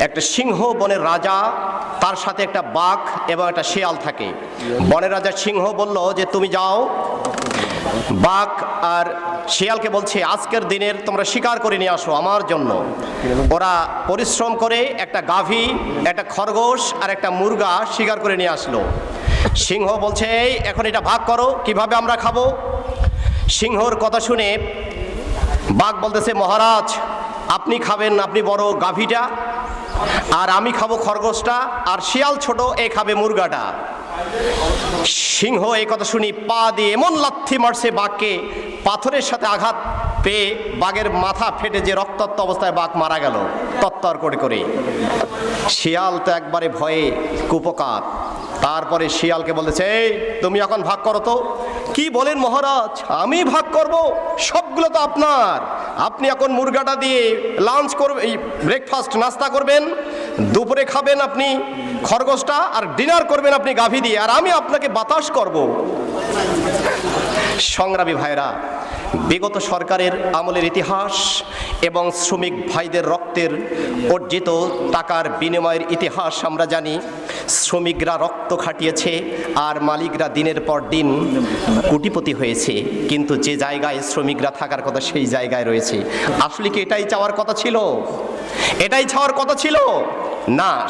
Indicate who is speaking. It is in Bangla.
Speaker 1: একটা সিংহ বনের রাজা, তার সাথে একটা বাঘ এবং একটা শিয়াল থাকে। বনের রাজা সিংহ বলল যে, তুমি যাও। বাঘ আর শিয়ালকে বলছে, আজকের দিনের তোমরা শিকার করে নিয়ে আসো আমার জন্য। ওরা পরিশ্রম করে একটা গাভী, একটা খরগোশ আর একটা মুরগা শিকার করে নিয়ে আসলো। সিংহ বলছে, এই, এখন এটা ভাগ করো, কীভাবে আমরা খাব? সিংহর কথা শুনে বাঘ বলতেছে, মহারাজ, আপনি খাবেন, আপনি বড় গাভীটা। আর আমি খাব খরগোশটা, আর শিয়াল ছোট, এ খাবে মুরগাটা। সিংহ এই কথা শুনি পা দিয়ে এমন লাথি মারছে বাঘকে, পাথরের সাথে আঘাত পেয়ে বাঘের মাথা ফেটে যে রক্তাক্ত অবস্থায় বাঘ মারা গেল, তত্তর করে করে। শিয়াল তো একবারে ভয়ে কুপকার। তারপরে শিয়ালকে বলেছে, এই, তুমি এখন ভাগ করো তো। কি বলেন মহারাজ? আমি ভাগ করব, সবগুলো তো আপনার। আপনি এখন মুরগাটা দিয়ে লাঞ্চ করবেন এই ব্রেকফাস্ট নাস্তা করবেন, দুপুরে খাবেন আপনি খরগোশটা আর ডিনার করবেন আপনি গাভী দিয়ে। আর আমি আপনাকে বাতাস করব। সংগ্রামী ভাইরা বিগত সরকারের আমলের ইতিহাস এবং শ্রমিক ভাইদের রক্তের অর্জিত টাকার বিনিময়ের ইতিহাস আমরা জানি। শ্রমিকরা রক্ত খাটিয়েছে আর মালিকরা দিনের পর দিন কোটিপতি হয়েছে। কিন্তু যে জায়গায় শ্রমিকরা থাকার কথা সেই জায়গায় রয়েছে। আসলে কি এটাই চাওয়ার কথা ছিল? এটাই চাওয়ার কথা ছিল? না